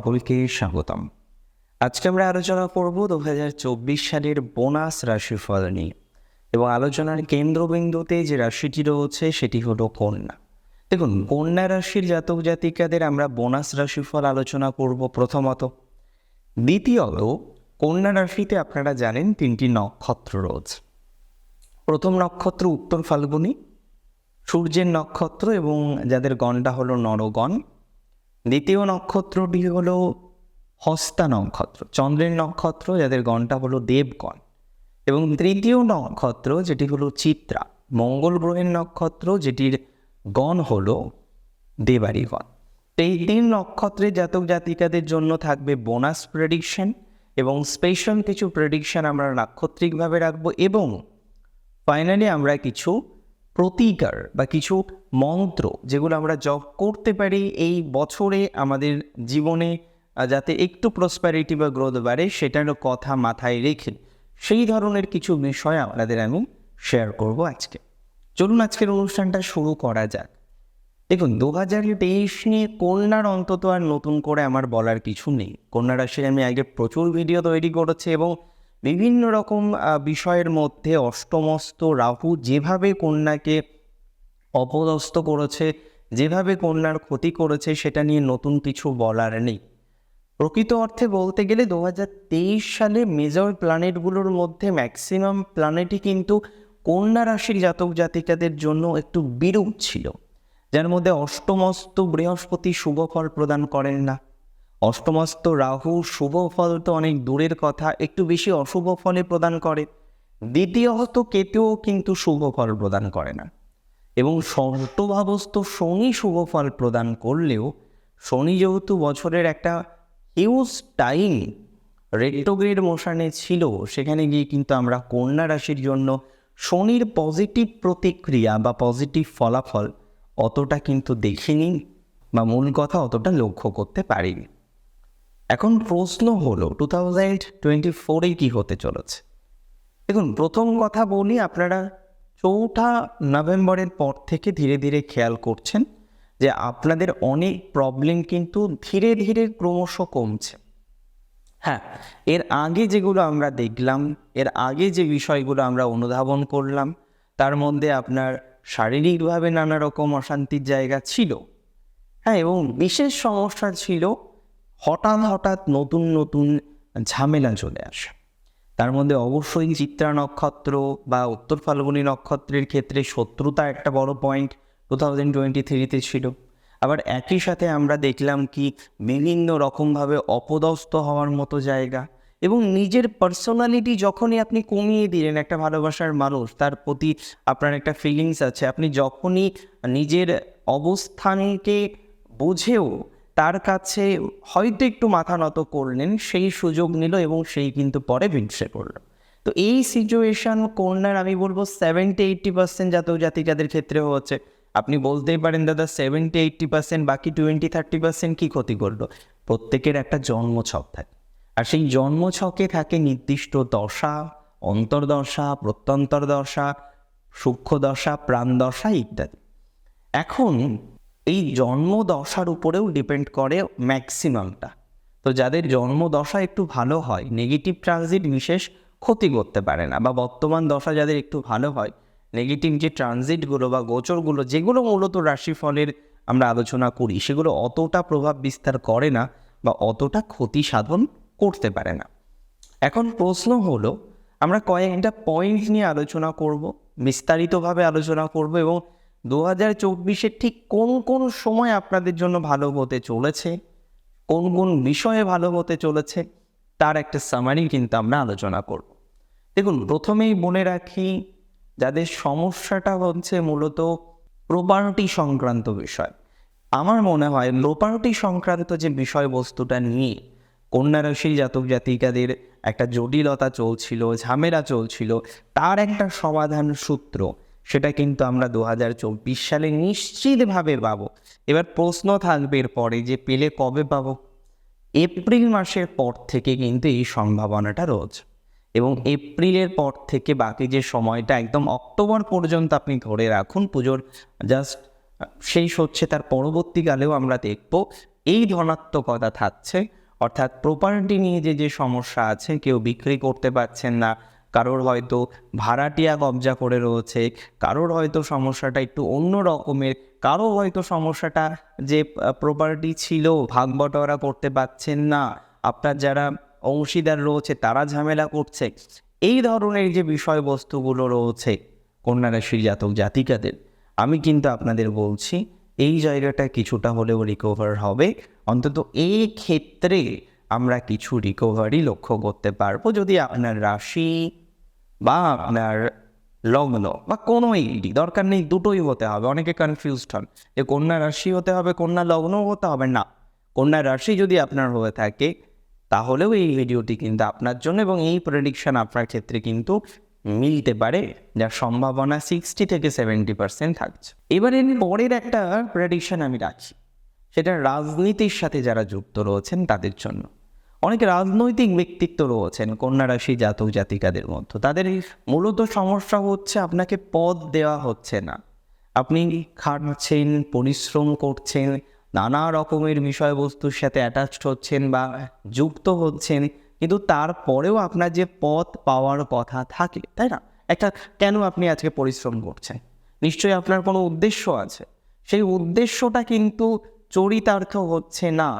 সকলকে স্বাগতম। আজকে আমরা আলোচনা করব দু হাজার চব্বিশ সালের বোনাস রাশিফল নিয়ে এবং আলোচনার কেন্দ্রবিন্দুতে যে রাশিটি রয়েছে সেটি হলো কন্যা। দেখুন, কন্যা রাশির জাতক জাতিকাদের আমরা বোনাস রাশিফল আলোচনা করব প্রথমত। দ্বিতীয়ত কন্যা রাশিতে আপনারা জানেন তিনটি নক্ষত্র রয়েছে। প্রথম নক্ষত্র উত্তর ফাল্গুনী, সূর্যের নক্ষত্র এবং যাদের গণটা হলো নরগণ দ্বিতীয় নক্ষত্রটি হলো হস্তা নক্ষত্র, চন্দ্রের নক্ষত্র, যাদের গণটা হলো দেবগণ। এবং তৃতীয় নক্ষত্র, যেটি হলো চিত্রা, মঙ্গল গ্রহের নক্ষত্র, যেটির গণ হলো দেবারিগণ এই তিন নক্ষত্রের জাতক জাতিকাদের জন্য থাকবে বোনাস প্রেডিকশন এবং স্পেশাল কিছু প্রেডিকশন আমরা নাক্ষত্রিকভাবে রাখব এবং ফাইনালি আমরা কিছু প্রতিকার বা কিছু মন্ত্র যেগুলো আমরা জব করতে পারি এই বছরে আমাদের জীবনে যাতে একটু প্রসপ্যারিটি বা গ্রোথ বাড়ে সেটারও কথা মাথায় রেখে সেই ধরনের কিছু বিষয় আপনাদের আমি শেয়ার করব আজকে। চলুন আজকের অনুষ্ঠানটা শুরু করা যাক। দেখুন দু হাজার তেইশ নিয়ে কন্যার অন্তত আর নতুন করে আমার বলার কিছু নেই। কন্যা রাশির আমি আগে প্রচুর ভিডিও তৈরি করেছি এবং বিভিন্ন রকম বিষয়ের মধ্যে অষ্টমস্ত রাহু যেভাবে কন্যাকে অপদস্থ করেছে, যেভাবে কন্যার ক্ষতি করেছে, সেটা নিয়ে নতুন কিছু বলার নেই। প্রকৃত অর্থে বলতে গেলে দু হাজার তেইশ সালে মেজর প্ল্যানেটগুলোর মধ্যে ম্যাক্সিমাম প্ল্যানেটই কিন্তু কন্যা রাশির জাতক জাতিকাদের জন্য একটু বিরূপ ছিল, যার মধ্যে অষ্টমস্ত বৃহস্পতি শুভ ফল প্রদান করেন না। অষ্টমস্ত রাহু শুভ ফল তো অনেক দূরের কথা, একটু বেশি অশুভ ফলে প্রদান করে। দ্বিতীয়ত কেতুও কিন্তু শুভ ফল প্রদান করে না। এবং ষষ্ঠভাবস্থ শনি শুভ ফল প্রদান করলেও, শনি যেহেতু বছরের একটা হিউজ টাইম রেট্রোগ্রেড মোশানে ছিল, সেখানে গিয়ে কিন্তু আমরা কন্যা রাশির জন্য শনির পজিটিভ প্রতিক্রিয়া বা পজিটিভ ফলাফল অতটা কিন্তু দেখিনি বা মূল কথা অতটা লক্ষ্য করতে পারিনি। এখন প্রশ্ন হলো টু থাউজেন্ড টোয়েন্টি ফোরে কী হতে চলেছে? দেখুন, প্রথম কথা বলি, আপনারা চৌঠা নভেম্বরের পর থেকে ধীরে ধীরে খেয়াল করছেন যে আপনাদের অনেক প্রবলেম কিন্তু ধীরে ধীরে ক্রমশ কমছে। হ্যাঁ এর আগে যেগুলো আমরা দেখলাম, এর আগে যে বিষয়গুলো আমরা অনুধাবন করলাম, তার মধ্যে আপনার শারীরিকভাবে নানা রকম অশান্তির জায়গা ছিল। হ্যাঁ এবং বিশেষ সমস্যা ছিল হঠাৎ হঠাৎ নতুন নতুন ঝামেলা চলে আসে। তার মধ্যে অবশ্যই চিত্রা নক্ষত্র বা উত্তর ফাল্গুনী নক্ষত্রের ক্ষেত্রে শত্রুতা একটা বড় পয়েন্ট টু থাউজেন্ড টোয়েন্টি থ্রিতে ছিল। আবার একই সাথে আমরা দেখলাম কি বিভিন্ন রকমভাবে অপদস্থ হওয়ার মতো জায়গা এবং নিজের পার্সোনালিটি যখনই আপনি কমিয়ে দিলেন একটা ভালোবাসার মানুষ, তার প্রতি আপনার একটা ফিলিংস আছে। আপনি যখনই নিজের অবস্থানকে বুঝেও তার কাছে হয়তো একটু মাথা নত করলেন, সেই সুযোগ নিল এবং সেই কিন্তু পরে ভিনসে পড়ল। তো এই সিচুয়েশন কন্যার আমি বলব সেভেন্টি এইট্টি পার্সেন্ট জাতক জাতিকাদের ক্ষেত্রে হচ্ছে। আপনি বলতেই পারেন, দাদা সেভেন্টি এইট্টি পার্সেন্ট বাকি টোয়েন্টি থার্টি পার্সেন্ট কী ক্ষতি করল? প্রত্যেকের একটা জন্মছক থাকে। আর সেই জন্মছকে থাকে নির্দিষ্ট দশা, অন্তর্দশা প্রত্যন্তর দশা সূক্ষ্ম দশা প্রাণদশা ইত্যাদি। এখন এই জন্মদশার উপরেও ডিপেন্ড করে ম্যাক্সিমামটা তো যাদের জন্মদশা একটু ভালো হয় নেগেটিভ ট্রানজিট বিশেষ ক্ষতি করতে পারে না, বা বর্তমান দশা যাদের একটু ভালো হয় নেগেটিভ যে ট্রানজিটগুলো বা গোচরগুলো যেগুলো মূলত রাশিফলের আমরা আলোচনা করি, সেগুলো অতটা প্রভাব বিস্তার করে না, বা অতটা ক্ষতি সাধন করতে পারে না। এখন প্রশ্ন হলো, আমরা কয়েকটা পয়েন্ট নিয়ে আলোচনা করব, বিস্তারিতভাবে আলোচনা করব এবং দু হাজার চব্বিশের ঠিক কোন কোন সময় আপনাদের জন্য ভালো হতে চলেছে? কোন কোন বিষয়ে ভালো হতে চলেছে? তার একটা সামারি কিন্তু আমরা আলোচনা করব। দেখুন, প্রথমেই মনে রাখি, যাদের সমস্যাটা হচ্ছে মূলত প্রপার্টি সংক্রান্ত বিষয়। আমার মনে হয় প্রপার্টি সংক্রান্ত যে বিষয়বস্তুটা নিয়ে কন্যা রাশির জাতক জাতিকাদের একটা জটিলতা চলছিল, ঝামেলা চলছিল, তার একটা সমাধান সূত্র সেটা কিন্তু আমরা দু হাজার চব্বিশ সালে নিশ্চিতভাবে পাবো। এবার প্রশ্ন থাকবে এরপরে যে পেলে কবে পাবো? এপ্রিল মাসের পর থেকে কিন্তু এই সম্ভাবনাটা রয়েছে এবং এপ্রিলের পর থেকে বাকি যে সময়টা একদম অক্টোবর পর্যন্ত আপনি ধরে রাখুন পুজোর, জাস্ট শেষ হচ্ছে তার পরবর্তীকালেও আমরা দেখব। এই ধনাত্মকতা থাকছে, অর্থাৎ প্রপার্টি নিয়ে যে যে সমস্যা আছে, কেউ বিক্রি করতে পারছেন না কারোর হয়তো ভাড়াটিয়া কবজা করে রয়েছে, কারোর হয়তো সমস্যাটা একটু অন্য রকমের, কারও হয়তো সমস্যাটা যে প্রপার্টি ছিল ভাগ বটোয়ারা করতে পারছেন না, আপনার যারা অংশীদার রয়েছে তারা ঝামেলা করছে। এই ধরনের যে বিষয়বস্তুগুলো রয়েছে কন্যা রাশির জাতক জাতিকাদের, আমি কিন্তু আপনাদের বলছি এই জায়গাটা কিছুটা হলেও রিকভার হবে। অন্তত এই ক্ষেত্রে আমরা কিছু রিকভারি লক্ষ্য করতে পারব যদি আপনার রাশি বা আপনার লগ্ন বা কোনো একটি, দরকার নেই দুটোই হতে হবে। অনেকে কনফিউজড হন যে কন্যা রাশি হতে হবে, কন্যা লগ্ন হতে হবে। না, কন্যা রাশি যদি আপনার হয়ে থাকে, তাহলেও এই ভিডিওটি কিন্তু আপনার জন্য এবং এই প্রেডিকশান আপনার ক্ষেত্রে কিন্তু মিলতে পারে যার সম্ভাবনা সিক্সটি থেকে সেভেন্টি পার্সেন্ট থাকছে। এবার পরের একটা প্রেডিকশন আমি রাখি, সেটা রাজনীতির সাথে যারা যুক্ত রয়েছেন তাদের জন্য। অনেক রাজনৈতিক ব্যক্তিত্ব রয়েছেন, কন্যা রাশি জাতক জাতিকাদের মধ্যে। তাদের মূলত সমস্যা হচ্ছে আপনাকে পদ দেওয়া হচ্ছে না। আপনি খাটছেন, পরিশ্রম করছেন, নানা রকমের বিষয়বস্তুর সাথে অ্যাটাচড হচ্ছেন বা যুক্ত হচ্ছেন, কিন্তু তারপরেও আপনার যে পথ পাওয়ার কথা থাকে, তাই না? একটা কেন আপনি আজকে পরিশ্রম করছেন? নিশ্চয়ই আপনার কোনো উদ্দেশ্য আছে। সেই উদ্দেশ্যটা কিন্তু চরিতার্থ হচ্ছে না।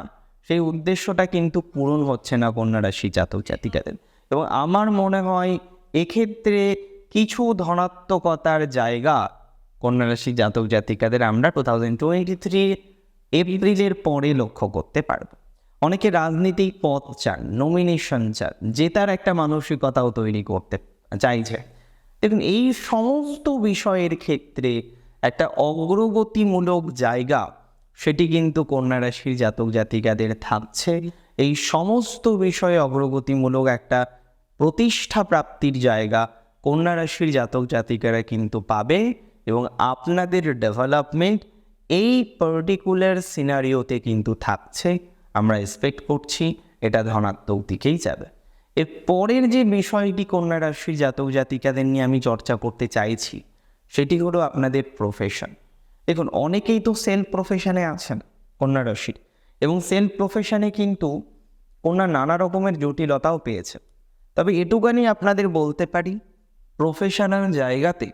সেই উদ্দেশ্যটা কিন্তু পূরণ হচ্ছে না কন্যা রাশি জাতক জাতিকাদের। এবং আমার মনে হয় এক্ষেত্রে কিছু ধনাত্মকতার জায়গা কন্যা রাশি জাতক জাতিকাদের আমরা টু থাউজেন্ড টোয়েন্টি থ্রি এপ্রিলের পরে লক্ষ্য করতে পারব। অনেকে রাজনীতিক পথ চান নমিনেশন চান, জেতার একটা মানসিকতাও তৈরি করতে চাইছে। দেখুন, এই সমস্ত বিষয়ের ক্ষেত্রে একটা অগ্রগতিমূলক জায়গা সেটি কিন্তু কন্যা রাশির জাতক জাতিকাদের থাকছে। এই সমস্ত বিষয়ে অগ্রগতিমূলক একটা প্রতিষ্ঠা প্রাপ্তির জায়গা কন্যা রাশির জাতক জাতিকারা কিন্তু পাবে এবং আপনাদের ডেভেলপমেন্ট এই পার্টিকুলার সিনারিওতে কিন্তু থাকছে। আমরা এক্সপেক্ট করছি এটা ধনাত্মক দিকেই যাবে। এর পরের যে বিষয়টি কন্যা রাশির জাতক জাতিকাদের নিয়ে আমি চর্চা করতে চাইছি, সেটি হলো আপনাদের প্রফেশন দেখুন, অনেকেই তো সেলফ প্রফেশনে আছেন, কন্যা রাশির এবং সেলফ প্রফেশনে কিন্তু কন্যা নানা রকমের জটিলতাও পেয়েছে তবে এটুকানি আপনাদের বলতে পারি, প্রফেশনাল জায়গাতে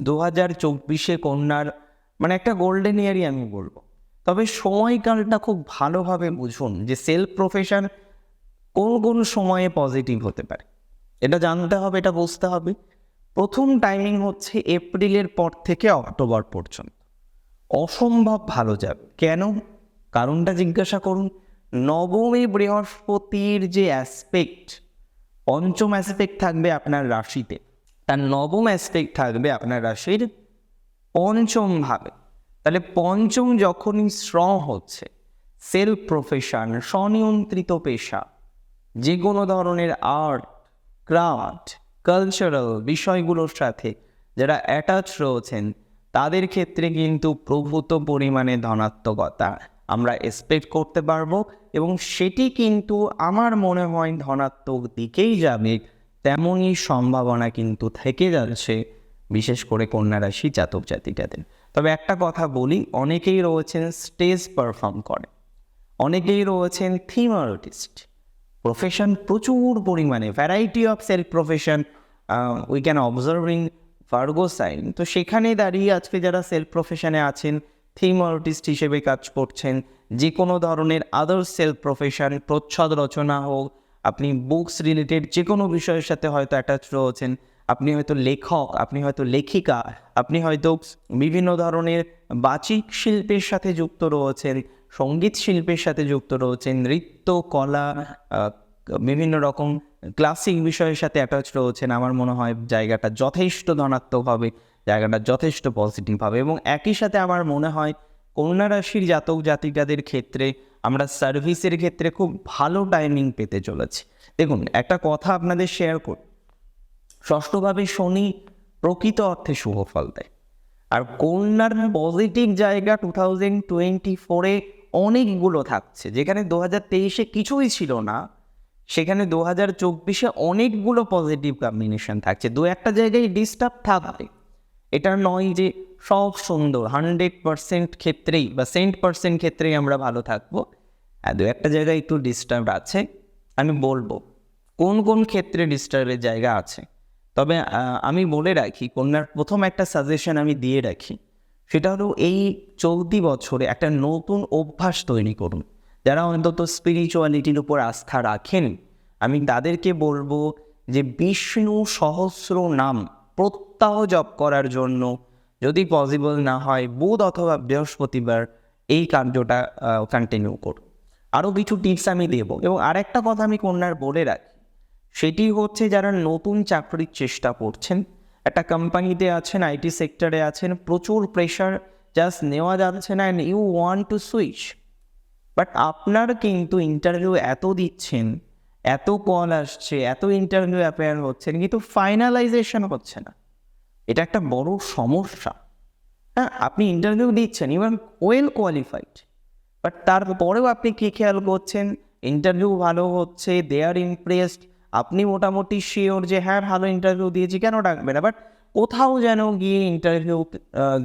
দু হাজার চব্বিশে কন্যার মানে একটা গোল্ডেন ইয়ারই আমি বলব। তবে সময়কালটা খুব ভালোভাবে বুঝুন যে সেলফ প্রফেশন কোন কোন সময়ে পজিটিভ হতে পারে। এটা জানতে হবে, এটা বুঝতে হবে। প্রথম টাইমিং হচ্ছে এপ্রিলের পর থেকে অক্টোবর পর্যন্ত। অসম্ভব ভালো যাবে কেন? কারণটা জিজ্ঞাসা করুন। নবমী বৃহস্পতির যে অ্যাসপেক্ট পঞ্চম অ্যাসপেক্ট থাকবে আপনার রাশিতে। তার নবম অ্যাসপেক্ট থাকবে আপনার রাশির পঞ্চম ভাবে। তাহলে পঞ্চম যখনই স্ট্রং হচ্ছে সেলফ প্রফেশন স্বনিয়ন্ত্রিত পেশা যে কোনো ধরনের আর্ট ক্রাফট কালচারাল বিষয়গুলোর সাথে যারা অ্যাটাচ রয়েছেন তাদের ক্ষেত্রে কিন্তু প্রভূত পরিমাণে ধনাত্মকতা আমরা এক্সপেক্ট করতে পারব এবং সেটি কিন্তু আমার মনে হয় ধনাত্মক দিকেই যাবে, তেমনই সম্ভাবনা কিন্তু থেকে যাচ্ছে, বিশেষ করে কন্যা রাশি জাতক জাতিকাদের। তবে একটা কথা বলি, অনেকেই রয়েছেন স্টেজ পারফর্ম করে, অনেকেই রয়েছেন থিম আর্টিস্ট প্রফেশন প্রচুর পরিমাণে variety of self profession we can observing Virgo sign তো সেখানে দাঁড়িয়ে আজকে যারা সেলফ প্রফেশনে আছেন থিম আর্টিস্ট হিসেবে কাজ করছেন যে কোনো ধরনের আদার সেলফ প্রফেশন প্রচ্ছদ রচনা হোক, আপনি বুকস রিলেটেড যে কোনো বিষয়ের সাথে হয়তো অ্যাটাচ রয়েছেন, আপনি হয়তো লেখক, আপনি হয়তো লেখিকা, আপনি হয়তো বিভিন্ন ধরনের বাচিক শিল্পের সাথে যুক্ত রয়েছেন, সংগীত শিল্পের সাথে যুক্ত রয়েছেন, নৃত্য, কলা বিভিন্ন রকম ক্লাসিক বিষয়ের সাথে অ্যাটাচ রয়েছেন। আমার মনে হয় জায়গাটা যথেষ্ট ধনাত্মক হবে জায়গাটা যথেষ্ট পজিটিভ হবে এবং একই সাথে আমার মনে হয় কন্যা রাশির জাতক জাতিকাদের ক্ষেত্রে আমরা সার্ভিসের ক্ষেত্রে খুব ভালো টাইমিং পেতে চলেছি। দেখুন, একটা কথা আপনাদের শেয়ার করি, ষষ্ঠভাবে শনি প্রকৃত অর্থে শুভ ফল দেয়। আর কন্যার পজিটিভ জায়গা টু থাউজেন্ড টোয়েন্টি ফোরে অনেকগুলো থাকছে, যেখানে দু হাজার তেইশে কিছুই ছিল না সেখানে দু হাজার চব্বিশে অনেকগুলো পজিটিভ কম্বিনেশন থাকছে। দু একটা জায়গায় ডিস্টার্ব থাকবে। এটা নয় যে সব সুন্দর হান্ড্রেড পার্সেন্ট ক্ষেত্রেই বা সেন্ট পার্সেন্ট ক্ষেত্রেই আমরা ভালো থাকব। হ্যাঁ দু একটা জায়গায় একটু ডিস্টার্ব আছে। আমি বলব, কোন কোন ক্ষেত্রে ডিস্টার্বের জায়গা আছে? তবে আমি বলে রাখি, কন্যার প্রথম একটা সাজেশন আমি দিয়ে রাখি, সেটা হলো এই চলতি বছরে একটা নতুন অভ্যাস তৈরি করুন। যারা অন্তত স্পিরিচুয়ালিটির উপর আস্থা রাখেন, আমি তাদেরকে বলব যে বিষ্ণু সহস্র নাম প্রত্যাহ জপ করার জন্য যদি পসিবল না হয় বুধ অথবা বৃহস্পতিবার এই কার্যটা কন্টিনিউ করুন। আরও কিছু টিপস আমি দেবো এবং আরেকটা কথা আমি কন্যার বলে রাখি, সেটি হচ্ছে যারা নতুন চাকরির চেষ্টা করছেন, একটা কোম্পানিতে আছেন আইটি সেক্টরে আছেন, প্রচুর প্রেশার জাস্ট নেওয়া যাচ্ছে না and you want to switch but আপনার কিন্তু ইন্টারভিউ এত দিচ্ছেন, এত কল আসছে, এত ইন্টারভিউ অ্যাপেয়ার হচ্ছেন কিন্তু ফাইনালাইজেশন হচ্ছে না। এটা একটা বড় সমস্যা। হ্যাঁ আপনি ইন্টারভিউ দিচ্ছেন ইভেন ওয়েল কোয়ালিফাইড বাট তারপরেও আপনি কী খেয়াল করছেন? ইন্টারভিউ ভালো হচ্ছে দে আর ইমপ্রেসড আপনি মোটামুটি শিওর যে হ্যাঁ ভালো ইন্টারভিউ দিয়েছি, কেন ডাকবে না? বাট কোথাও যেন গিয়ে ইন্টারভিউ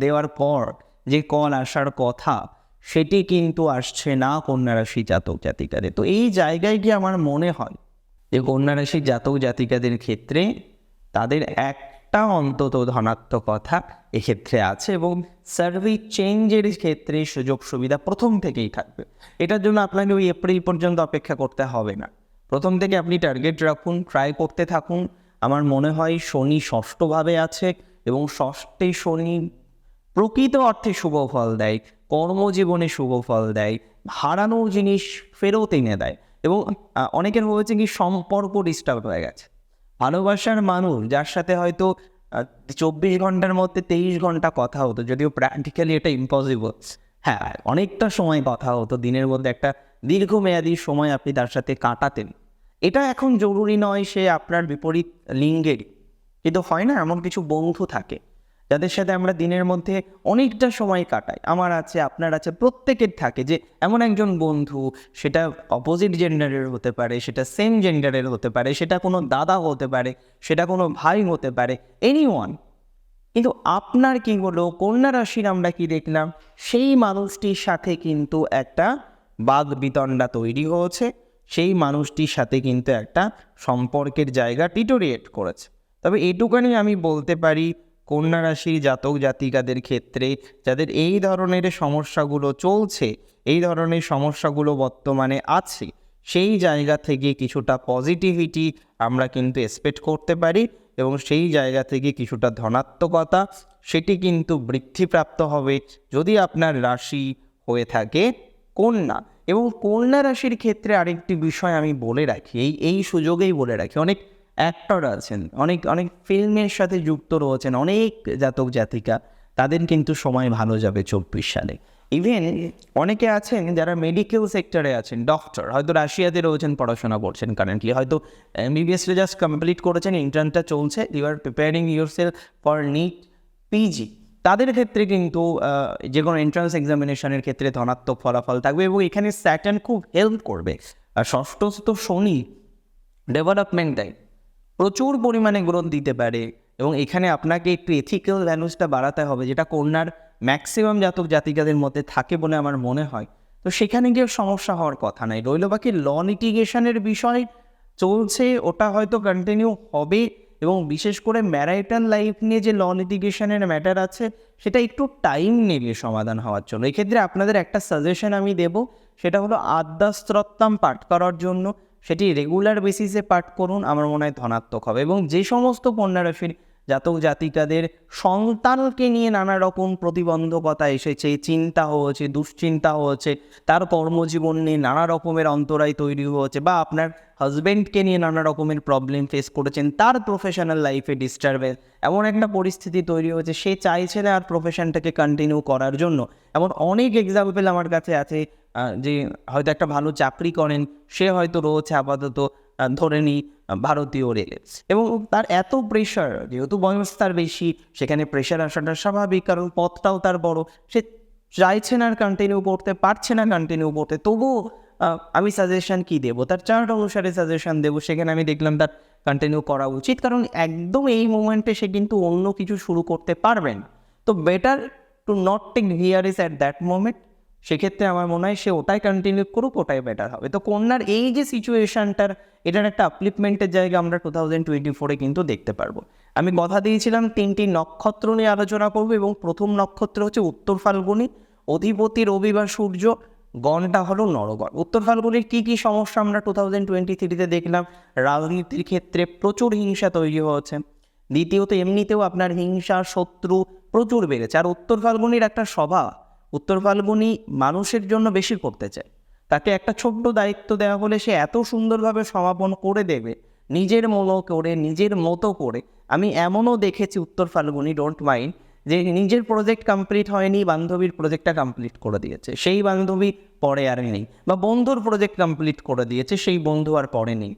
দেওয়ার পর যে কল আসার কথা সেটি কিন্তু আসছে না কন্যা রাশি জাতক জাতিকাদের। তো এই জায়গায় গিয়ে আমার মনে হয় যে কন্যা রাশি জাতক জাতিকাদের ক্ষেত্রে তাদের একটা অন্তত ধনাত্মকতা এক্ষেত্রে আছে এবং সার্ভিস চেঞ্জের ক্ষেত্রে সুযোগ সুবিধা প্রথম থেকেই থাকবে। এটার জন্য আপনাকে ওই এপ্রিল পর্যন্ত অপেক্ষা করতে হবে না। প্রথম থেকে আপনি টার্গেট রাখুন ট্রাই করতে থাকুন। আমার মনে হয় শনি ষষ্ঠভাবে আছে এবং ষষ্ঠে শনি প্রকৃত অর্থে শুভ ফল দেয়। কর্মজীবনে শুভ ফল দেয় হারানো জিনিস ফেরত এনে দেয় এবং অনেকের হয়েছে কি সম্পর্ক ডিস্টার্ব হয়ে গেছে। ভালোবাসার মানুষ যার সাথে হয়তো চব্বিশ ঘণ্টার মধ্যে তেইশ ঘণ্টা কথা হতো, যদিও প্র্যাকটিক্যালি এটা ইম্পসিবল হ্যাঁ অনেকটা সময় কথা হতো, দিনের মধ্যে একটা দীর্ঘমেয়াদী সময় আপনি তার সাথে কাটাতেন। এটা এখন জরুরি নয় সে আপনার বিপরীত লিঙ্গেরই। কিন্তু হয় না, এমন কিছু বন্ধু থাকে। যাদের সাথে আমরা দিনের মধ্যে অনেকটা সময় কাটাই। আমার আছে, আপনার আছে, প্রত্যেকের থাকে যে এমন একজন বন্ধু, সেটা অপোজিট জেন্ডারের হতে পারে, সেটা সেম জেন্ডারের হতে পারে, সেটা কোনো দাদা হতে পারে, সেটা কোনো ভাই হতে পারে এনি ওয়ান কিন্তু আপনার কি হলো, কন্যা রাশির আমরা কি দেখলাম, সেই মানুষটির সাথে কিন্তু একটা বাদ বিতণ্ডা তৈরি হয়েছে, সেই মানুষটির সাথে কিন্তু একটা সম্পর্কের জায়গা টিটোরিয়েট করেছে। তবে এটুকানি আমি বলতে পারি কন্যা রাশির জাতক জাতিকাদের ক্ষেত্রে যাদের এই ধরনের সমস্যাগুলো চলছে, এই ধরনের সমস্যাগুলো বর্তমানে আছে, সেই জায়গা থেকে কিছুটা পজিটিভিটি আমরা কিন্তু এক্সপেক্ট করতে পারি এবং সেই জায়গা থেকে কিছুটা ধনাত্মকতা সেটি কিন্তু বৃদ্ধিপ্রাপ্ত হবে যদি আপনার রাশি হয়ে থাকে কন্যা। এবং কন্যা রাশির ক্ষেত্রে আরেকটি বিষয় আমি বলে রাখি, এই এই সুযোগেই বলে রাখি, অনেক অ্যাক্টর আছেন। অনেক অনেক ফিল্মের সাথে যুক্ত রয়েছেন অনেক জাতক জাতিকা। তাদের কিন্তু সময় ভালো যাবে চব্বিশ সালে। ইভেন অনেকে আছেন যারা মেডিকেল সেক্টরে আছেন ডক্টর হয়তো রাশিয়াতে রয়েছেন, পড়াশোনা করছেন কারেন্টলি হয়তো এমবিবিএসটা জাস্ট কমপ্লিট করেছেন ইন্টার্নটা চলছে। You are preparing your for NEET PG তাদের ক্ষেত্রে কিন্তু যে কোনো এন্ট্রান্স এক্সামিনেশনের ক্ষেত্রে ধনাত্মক ফলাফল থাকবে এবং এখানে স্যাটার্ন খুব হেল্প করবে। আর ষষ্ঠস্থ শনি ডেভেলপমেন্ট দেয় প্রচুর পরিমাণে গ্রোথ দিতে পারে এবং এখানে আপনাকে একটু এথিক্যাল ভ্যালুসটা বাড়াতে হবে, যেটা কন্যার ম্যাক্সিমাম জাতক জাতিকাদের মধ্যে থাকে বলে আমার মনে হয়। তো সেখানে গিয়ে সমস্যা হওয়ার কথা নাই। রইল বাকি ল লিটিগেশনের বিষয়। চলছে, ওটা হয়তো কন্টিনিউ হবে এবং বিশেষ করে ম্যারাইটাল লাইফ নিয়ে যে ল লিটিগেশনের ম্যাটার আছে, সেটা একটু টাইম নেবে সমাধান হওয়ার জন্য। এক্ষেত্রে আপনাদের একটা সাজেশন আমি দেব, সেটা হলো আদ্যাস্ত্রত্তাম পাঠ করার জন্য। সেটি রেগুলার বেসিসে পাঠ করুন, আমার মনে হয় ধনাত্মক হবে। এবং যে সমস্ত পণ্যরাশির রাশির জাতক জাতিকাদের সন্তানকে নিয়ে নানা রকম প্রতিবন্ধকতা এসেছে চিন্তা হয়েছে দুশ্চিন্তা হয়েছে তার কর্মজীবন নিয়ে নানা রকমের অন্তরায় তৈরি হয়েছে বা আপনার হাজব্যান্ডকে নিয়ে নানা রকমের প্রবলেম ফেস করেছেন, তার প্রফেশনাল লাইফে ডিস্টারবেন্স এমন একটা পরিস্থিতি তৈরি হয়েছে, সে চাইছে না আর প্রফেশনটাকে কন্টিনিউ করার জন্য। এমন অনেক এক্সাম্পল আমার কাছে আছে যে হয়তো একটা ভালো চাকরি করেন, সে হয়তো রয়েছে আপাতত ধরে নিই ভারতীয় রেলে। এবং তার এত প্রেশার যেহেতু বয়স তার বেশি, সেখানে প্রেশার আসাটা স্বাভাবিক, কারণ পথটাও তার বড়। সে চাইছে না আর কন্টিনিউ করতে, পারছে না কন্টিনিউ করতে। তবুও আমি সাজেশন কি দেবো? তার চার্ট অনুসারে সাজেশন দেবো। সেখানে আমি দেখলাম তার কন্টিনিউ করা উচিত। কারণ একদম এই মোমেন্টে সে কিন্তু অন্য কিছু শুরু করতে পারবেন তো better to not take here is at that moment সেক্ষেত্রে আমার মনে হয় সে ওটাই কন্টিনিউ করুক, ওটাই বেটার হবে। তো কন্যার এই যে সিচুয়েশনটার এটার একটা আপলিপমেন্টের জায়গা আমরা টু থাউজেন্ড টোয়েন্টি ফোরে কিন্তু দেখতে পারব। আমি কথা দিয়েছিলাম তিনটি নক্ষত্র নিয়ে আলোচনা করব এবং প্রথম নক্ষত্র হচ্ছে উত্তর ফাল্গুনি, অধিপতি রবি বা সূর্য, গণটা হলো নরগণ। উত্তর ফাল্গুনির কী কী সমস্যা আমরা টু থাউজেন্ড টোয়েন্টি থ্রিতে দেখলাম? রাজনীতির ক্ষেত্রে প্রচুর হিংসা তৈরি হয়েছে। দ্বিতীয়ত, এমনিতেও আপনার হিংসা, শত্রু প্রচুর বেড়েছে। আর উত্তর ফাল্গুনির একটা স্বভাব উত্তর ফাল্গুনি মানুষের জন্য বেশি করতে চায়। তাকে একটা ছোট্ট দায়িত্ব দেওয়া হলে সে এত সুন্দরভাবে সমাপন করে দেবে, নিজের মতো করে, নিজের মতো করে। আমি এমনও দেখেছি উত্তর ফাল্গুনি ডোন্ট মাইন্ড যে নিজের প্রজেক্ট কমপ্লিট হয়নি, বান্ধবীর প্রজেক্টটা কমপ্লিট করে দিয়েছে। সেই বান্ধবী পরে আর নেই বা বন্ধুর প্রজেক্ট কমপ্লিট করে দিয়েছে, সেই বন্ধু আর পরে নেই।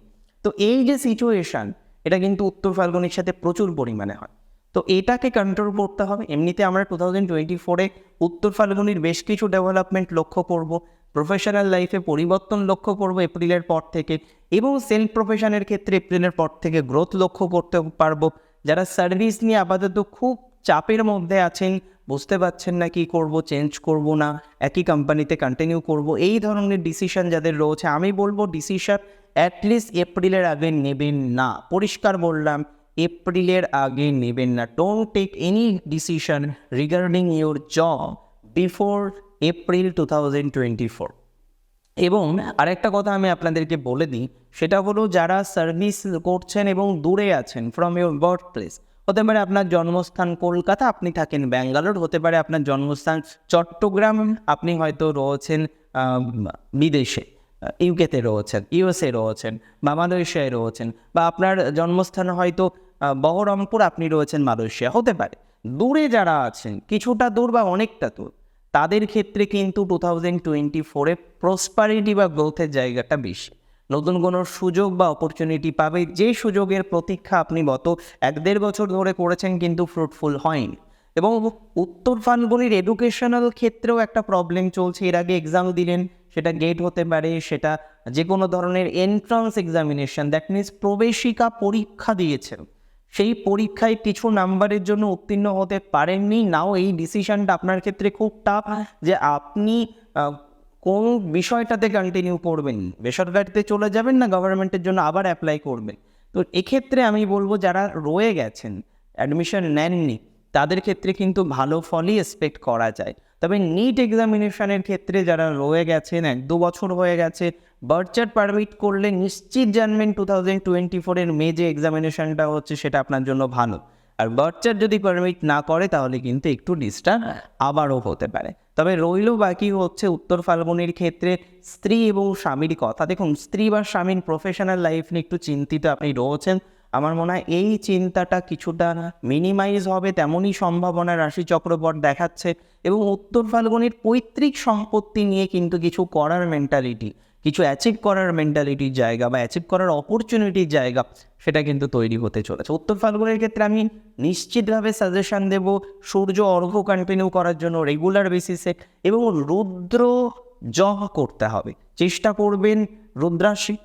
তো এই যে সিচুয়েশান এটা কিন্তু উত্তর ফাল্গুনির সাথে প্রচুর পরিমাণে হয়। তো এটাকে কন্ট্রোল করতে হবে। এমনিতে আমরা টু থাউজেন্ড টোয়েন্টি ফোরে উত্তর ফাল্গুনির বেশ কিছু ডেভেলপমেন্ট লক্ষ্য করব। প্রফেশনাল লাইফে পরিবর্তন লক্ষ্য করব এপ্রিলের পর থেকে এবং সেলফ প্রফেশনের ক্ষেত্রে এপ্রিলের পর থেকে গ্রোথ লক্ষ্য করতে পারব। যারা সার্ভিস নিয়ে আপাতত খুব চাপের মধ্যে আছেন, বুঝতে পারছেন না কি করব চেঞ্জ করব না, একই কোম্পানিতে কন্টিনিউ করব, এই ধরনের ডিসিশন যাদের রয়েছে, আমি বলব ডিসিশন অ্যাটলিস্ট এপ্রিলের আগে নেবেন না। পরিষ্কার বললাম এপ্রিলের আগে নেবেন না। Don't take any decision regarding your job before April two thousand twenty four এবং আরেকটা কথা আমি আপনাদেরকে বলে দিই, সেটা হলো যারা সার্ভিস করছেন এবং দূরে আছেন ফ্রম ইউর বার্থ প্লেস হতে পারে আপনার জন্মস্থান কলকাতা, আপনি থাকেন ব্যাঙ্গালোর, হতে পারে আপনার জন্মস্থান চট্টগ্রাম, আপনি হয়তো রয়েছেন বিদেশে ইউকেতে রয়েছেন ইউএসএ রয়েছেন বা মালয়েশিয়ায় রয়েছেন, বা আপনার জন্মস্থান হয়তো বহরমপুর আপনি রয়েছেন মালয়েশিয়া, হতে পারে। দূরে যারা আছেন, কিছুটা দূর বা অনেকটা দূর, তাদের ক্ষেত্রে কিন্তু টু থাউজেন্ড টোয়েন্টি ফোরে প্রসপারিটি বা গ্রোথের জায়গাটা বেশি। নতুন কোনো সুযোগ বা অপরচুনিটি পাবে, যে সুযোগের প্রতীক্ষা আপনি গত এক দেড় বছর ধরে করেছেন কিন্তু ফ্রুটফুল হয়নি। এবং উত্তর ফানগুলির এডুকেশনাল ক্ষেত্রেও একটা প্রবলেম চলছে, এর আগে এক্সাম দিলেন, সেটা গেট হতে পারে, সেটা যে কোনো ধরনের এন্ট্রান্স এক্সামিনেশন দ্যাট মিনস প্রবেশিকা পরীক্ষা দিয়েছেন। সেই পরীক্ষায় কিছু নাম্বারের জন্য উত্তীর্ণ হতে পারেননি। নাও এই ডিসিশনটা আপনার ক্ষেত্রে খুব টাফ যে আপনি কোন বিষয়টাতে কন্টিনিউ করবেন? বেসরকারিতে চলে যাবেন না গভর্নমেন্টের জন্য আবার অ্যাপ্লাই করবেন? তো এক্ষেত্রে আমি বলব যারা রয়ে গেছেন অ্যাডমিশন নেননি তাদের ক্ষেত্রে কিন্তু ভালো ফলই এক্সপেক্ট করা যায়। তবে নিট এক্সামিনেশনের ক্ষেত্রে যারা রয়ে গেছেন এক দু বছর হয়ে গেছে বার্চার পারমিট করলে নিশ্চিত জানবেন টু থাউজেন্ড টোয়েন্টি ফোরের মে যে এক্সামিনেশনটা হচ্ছে সেটা আপনার জন্য ভালো। আর বার্চার যদি পারমিট না করে তাহলে কিন্তু একটু ডিস্টার্ব আবারও হতে পারে। তবে রইল বাকি হচ্ছে উত্তর ফাল্গুনির ক্ষেত্রে স্ত্রী এবং স্বামীর কথা। দেখুন স্ত্রী বা স্বামীর প্রফেশনাল লাইফ নিয়ে একটু চিন্তিত আপনি রয়েছেন। আমার মনে হয় এই চিন্তাটা কিছুটা মিনিমাইজ হবে, তেমনই সম্ভাবনা রাশি চক্রবট দেখাচ্ছে এবং উত্তর ফাল্গুনির পৈতৃক সম্পত্তি নিয়ে কিন্তু কিছু করার মেন্টালিটি কিছু অ্যাচিভ করার মেন্টালিটির জায়গা বা অ্যাচিভ করার অপরচুনিটির জায়গা সেটা কিন্তু তৈরি হতে চলেছে। উত্তর ফাল্গুনের ক্ষেত্রে আমি নিশ্চিতভাবে সাজেশন দেব সূর্য অর্ঘ কন্টিনিউ করার জন্য রেগুলার বেসিসে এবং রুদ্র জপ করতে হবে। চেষ্টা করবেন রুদ্রাশি,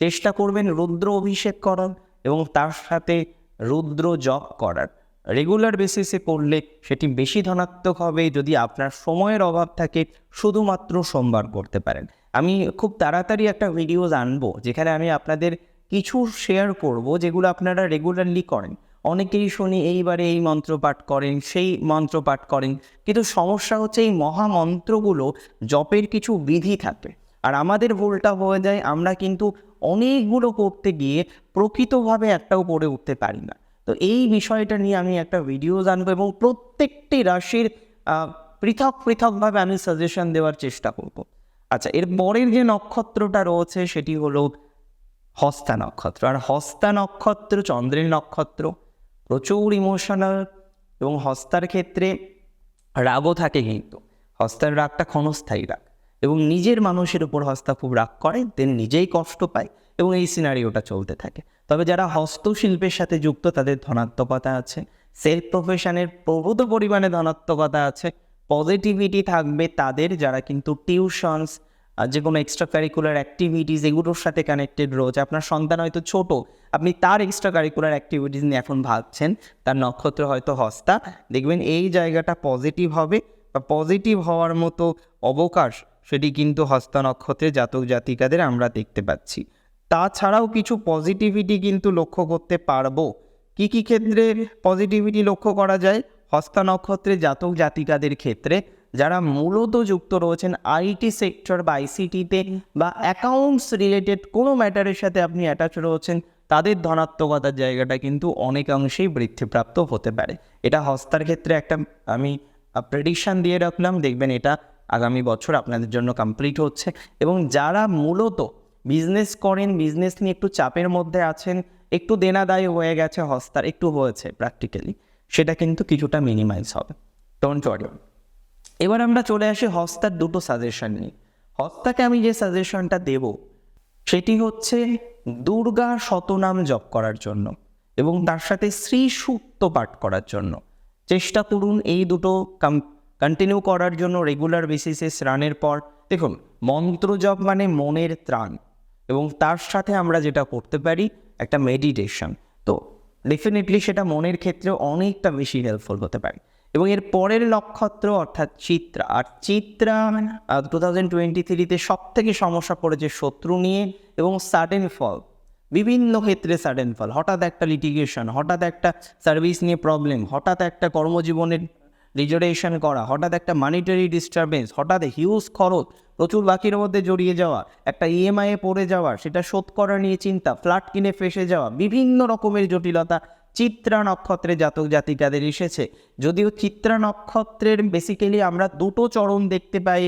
চেষ্টা করবেন রুদ্র অভিষেক করার এবং তার সাথে রুদ্র জপ করার। রেগুলার বেসিসে করলে সেটি বেশি ধনাত্মক হবে যদি আপনার সময়ের অভাব থাকে, শুধুমাত্র সোমবার করতে পারেন। আমি খুব তাড়াতাড়ি একটা ভিডিওজ আনব, যেখানে আমি আপনাদের কিছু শেয়ার করব, যেগুলো আপনারা রেগুলারলি করেন। অনেকেই শুনি, এইবারে এই মন্ত্র পাঠ করেন, সেই মন্ত্র পাঠ করেন। কিন্তু সমস্যা হচ্ছে এই মহামন্ত্রগুলো জপের কিছু বিধি থাকে। আর আমাদের ভুলটা হয়ে যায়, আমরা কিন্তু অনেকগুলো করতে গিয়ে প্রকৃতভাবে একটাও পড়ে উঠতে পারি না। তো এই বিষয়টা নিয়ে আমি একটা ভিডিও জানব এবং প্রত্যেকটি রাশির পৃথক পৃথকভাবে আমি সাজেশন দেওয়ার চেষ্টা করব। আচ্ছা এর পরের যে নক্ষত্রটা রয়েছে সেটি হলো হস্তা নক্ষত্র। আর হস্তা নক্ষত্র চন্দ্রের নক্ষত্র। প্রচুর ইমোশনাল এবং হস্তার ক্ষেত্রে রাগও থাকে কিন্তু। হস্তার রাগটা ক্ষণস্থায়ী রাগ। এবং নিজের মানুষের উপর হস্তা খুব রাগ করে দেন নিজেই কষ্ট পায় এবং এই সিনারিওটা চলতে থাকে। তবে যারা হস্তশিল্পের সাথে যুক্ত, তাদের ধনাত্মকতা আছে। সেলফ প্রফেশনের প্রভূত পরিমাণে ধনাত্মকতা আছে। পজিটিভিটি থাকবে তাদের, যারা কিন্তু টিউশনস যে কোনো এক্সট্রা কারিকুলার অ্যাক্টিভিটিস এগুলোর সাথে কানেক্টেড রয়েছে। আপনার সন্তান হয়তো ছোট, আপনি তার এক্সট্রা কারিকুলার অ্যাক্টিভিটিস নিয়ে এখন ভাবছেন, তার নক্ষত্র হয়তো হস্তা। দেখবেন এই জায়গাটা পজিটিভ হবে, বা পজিটিভ হওয়ার মতো অবকাশ সেটি কিন্তু হস্ত নক্ষত্রে জাতক জাতিকাদের আমরা দেখতে পাচ্ছি। তাছাড়াও কিছু পজিটিভিটি কিন্তু লক্ষ্য করতে পারব। কি কি ক্ষেত্রে পজিটিভিটি লক্ষ্য করা যায়? হস্ত নক্ষত্রে জাতক জাতিকাদের ক্ষেত্রে যারা মূলত যুক্ত রয়েছেন আইটি সেক্টর বা আইসিটিতে বা অ্যাকাউন্টস রিলেটেড কোনো ম্যাটারের সাথে আপনি অ্যাটাচ রয়েছেন, তাদের ধনাত্মকতার জায়গাটা কিন্তু অনেকাংশেই বৃদ্ধিপ্রাপ্ত হতে পারে। এটা হস্তার ক্ষেত্রে একটা আমি প্রেডিকশান দিয়ে রাখলাম। দেখবেন এটা আগামী বছর আপনাদের জন্য কমপ্লিট হচ্ছে। এবং যারা মূলত বিজনেস করেন বিজনেস নিয়ে একটু চাপের মধ্যে আছেন, একটু দেনাদায় হয়ে গেছে, হস্তার একটু হয়েছে প্র্যাকটিক্যালি সেটা কিন্তু কিছুটা মিনিমাইজ হবে। ডোন্ট ওয়ারি এবার আমরা চলে আসি হস্তার দুটো সাজেশন নিয়ে। হস্তাকে আমি যে সাজেশনটা দেব, সেটি হচ্ছে দুর্গা শতনাম জপ করার জন্য এবং তার সাথে শ্রী পাঠ করার জন্য। চেষ্টা করুন এই দুটো কন্টিনিউ করার জন্য রেগুলার বেসিসে স্নানের পর, দেখুন মন্ত্রজপ মানে মনের ত্রাণ। এবং তার সাথে আমরা যেটা করতে পারি, একটা মেডিটেশন তো ডেফিনেটলি সেটা মনের ক্ষেত্রে অনেকটা বেশি হেল্পফুল হতে পারে। এবং এর পরের নক্ষত্র অর্থাৎ চিত্রা। আর চিত্রা টু থাউজেন্ড টোয়েন্টি থ্রিতে সব থেকে সমস্যা পড়েছে শত্রু নিয়ে এবং সাডেন ফল বিভিন্ন ক্ষেত্রে সাডেন ফল হঠাৎ একটা লিটিগেশন হঠাৎ একটা সার্ভিস নিয়ে প্রবলেম হঠাৎ একটা কর্মজীবনের রিজার্ভেশন করা, হঠাৎ একটা মানিটারি ডিস্টারবেন্স হঠাৎ হিউজ খরচ, প্রচুর বাকির মধ্যে জড়িয়ে যাওয়া, একটা ইএমআইয়ে পড়ে যাওয়া, সেটা শোধ করা নিয়ে চিন্তা, ফ্ল্যাট কিনে ফেসে যাওয়া, বিভিন্ন রকমের জটিলতা চিত্রা নক্ষত্রে জাতক জাতিকাদের এসেছে। যদিও চিত্রা নক্ষত্রের বেসিক্যালি আমরা দুটো চরণ দেখতে পাই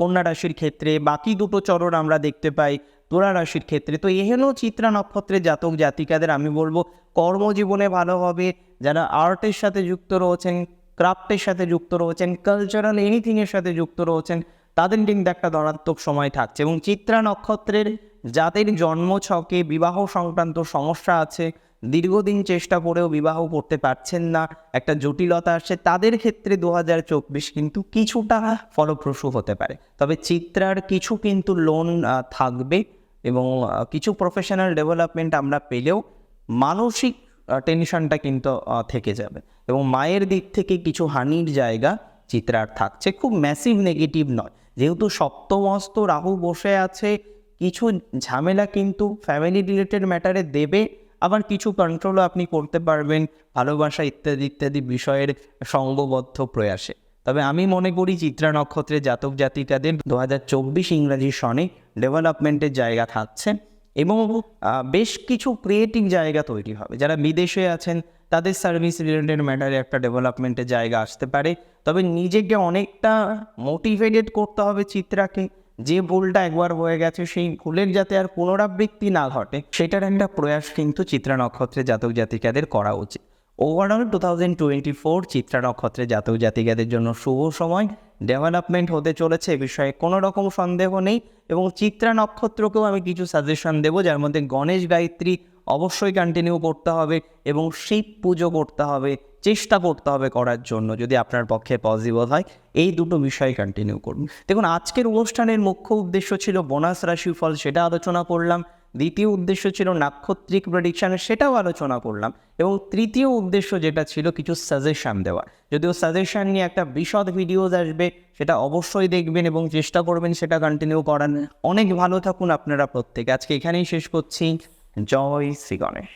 কন্যা রাশির ক্ষেত্রে, বাকি দুটো চরণ আমরা দেখতে পাই তুলা রাশির ক্ষেত্রে। তো এহেন চিত্রা নক্ষত্রে জাতক জাতিকাদের, আমি বলব কর্মজীবনে ভালো হবে, যারা আর্টের সাথে যুক্ত রয়েছেন ক্রাফটের সাথে যুক্ত রয়েছেন কালচারাল এনিথিংয়ের সাথে যুক্ত রয়েছেন তাদের কিন্তু একটা ধনাত্মক সময় থাকছে। এবং চিত্রা নক্ষত্রের যাদের জন্ম ছকে বিবাহ সংক্রান্ত সমস্যা আছে, দীর্ঘদিন চেষ্টা করেও বিবাহ করতে পারছেন না, একটা জটিলতা আসছে, তাদের ক্ষেত্রে দু হাজার চব্বিশ কিন্তু কিছুটা ফলপ্রসূ হতে পারে। তবে চিত্রার কিছু কিন্তু লোন থাকবে এবং কিছু প্রফেশনাল ডেভেলপমেন্ট আমরা পেলেও মানসিক টেনশনটা কিন্তু থেকে যাবে। এবং মায়ের দিক থেকে কিছু হানির জায়গা চিত্রার থাকছে। খুব ম্যাসিভ নেগেটিভ নয়। যেহেতু সপ্তমস্ত রাহু বসে আছে, কিছু ঝামেলা কিন্তু ফ্যামিলি রিলেটেড ম্যাটারে দেবে। আবার কিছু কন্ট্রোলও আপনি করতে পারবেন, ভালোবাসা ইত্যাদি ইত্যাদি বিষয়ের সঙ্গবদ্ধ প্রয়াসে। তবে আমি মনে করি চিত্রা নক্ষত্রের জাতক জাতিকাদের দু হাজার চব্বিশ ইংরাজি সনে ডেভেলপমেন্টের জায়গা থাকছে। এবং বেশ কিছু ক্রিয়েটিভ জায়গা তৈরি হবে। যারা বিদেশে আছেন, তাদের সার্ভিস রিলেটেড ম্যাটারে একটা ডেভেলপমেন্টের জায়গা আসতে পারে। তবে নিজেকে অনেকটা মোটিভেটেড করতে হবে চিত্রাকে। যে ভুলটা একবার হয়ে গেছে, সেই ভুলের যাতে আর পুনরাবৃত্তি না ঘটে, সেটার একটা প্রয়াস কিন্তু চিত্রা নক্ষত্রে জাতক জাতিকাদের করা উচিত। Overall two thousand twenty four Chitra নক্ষত্রে জাতক জাতিকাদের জন্য শুভ সময়। ডেভেলপমেন্ট হতে চলেছে এ বিষয়ে কোনো রকম সন্দেহ নেই এবং চিত্রা নক্ষত্রকেও আমি কিছু সাজেশন দেবো, যার মধ্যে গণেশ গায়ত্রী অবশ্যই কন্টিনিউ করতে হবে এবং শিব পুজো করতে হবে, চেষ্টা করতে হবে করার জন্য যদি আপনার পক্ষে পসিবল হয়। এই দুটো বিষয় কন্টিনিউ করুন। দেখুন, আজকের অনুষ্ঠানের মুখ্য উদ্দেশ্য ছিল বোনাস রাশিফল, সেটা আলোচনা করলাম। দ্বিতীয় উদ্দেশ্য ছিল নাক্ষত্রিক প্রেডিকশান সেটাও আলোচনা করলাম। এবং তৃতীয় উদ্দেশ্য যেটা ছিল কিছু সাজেশান দেওয়া যদিও সাজেশান নিয়ে একটা বিশদ ভিডিওজ আসবে সেটা অবশ্যই দেখবেন এবং চেষ্টা করবেন সেটা কন্টিনিউ করান অনেক ভালো থাকুন আপনারা প্রত্যেকে। আজকে এখানেই শেষ করছি। জয় শ্রী গণেশ।